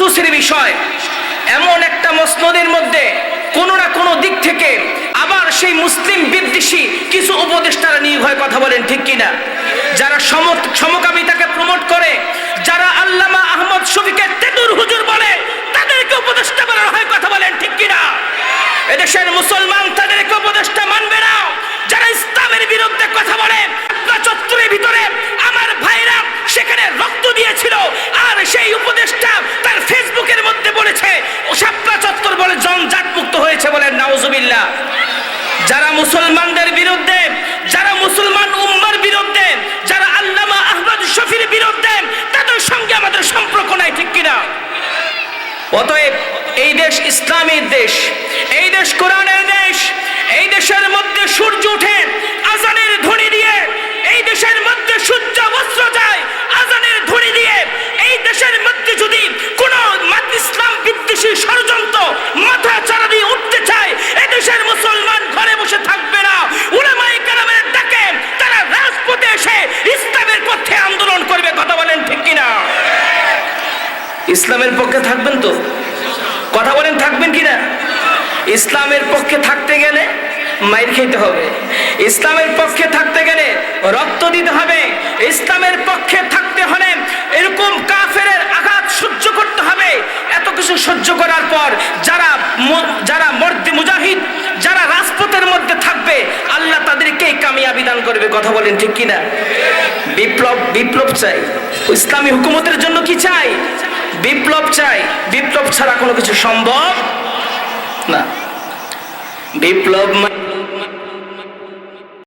আফসোসের বিষয়। এমন একটা মসনদের মধ্যে কোনো না কোনো দিক থেকে আবার সেই মুসলিম বিদ্বেষী কিছু উপদেষ্টারা নিয়োগ হয় কথা বলেন ঠিক কিনা। যারা সম- সমকামিতাকে প্রমোট করে, যারা আল্লামা আহমদ শফিকে তেতুর হুজুর বলে, তাদেরকে উপদেষ্টা বানানো হয় কথা বলেন ঠিক কিনা। এদেশের মুসলমান তাদেরকে উপদেষ্টা মানবে দিয়েছিল আর সেই উপদেশটা তার ফেসবুকের মধ্যে বলেছে। ও শাপলা চত্বর বলে জঞ্জাট মুক্ত হয়েছে বলেন নাউজুবিল্লাহ। যারা মুসলমানদের বিরুদ্ধে, যারা মুসলমান উম্মার বিরুদ্ধে, যারা আল্লামা আহমদ শফির বিরুদ্ধে, তাদের সঙ্গে আমাদের সম্পর্ক নাই, ঠিক কিনা? অতএব এই দেশ ইসলামের দেশ, এই দেশ কোরআনের দেশ, এই দেশের মধ্যে সূর্য ওঠে ইসলামের পক্ষে থাকবেন তো? কথা বলেন, থাকবেন কিনা? ইসলামের পক্ষে থাকতে গেলে মাইর খেতে হবে। ইসলামের পক্ষে থাকতে গেলে রক্ত দিতে হবে। ইসলামের পক্ষে থাকতে হলে এরকম কাফেরের আঘাত সহ্য করতে হবে। এত কিছু সহ্য করার পর যারা যারা মর্দে মুজাহিদ, যারা রাজপথের মধ্যে থাকবে, আল্লাহ তাদেরকে কামিয়াবি দান করবে। কথা বলেন ঠিক কিনা? বিপ্লব বিপ্লব চাই। ইসলামী হুকুমতের জন্য কি চাই? বিপ্লব চাই বিপ্লব ছাড়া কোনো কিছু সম্ভব না। বিপ্লব মানে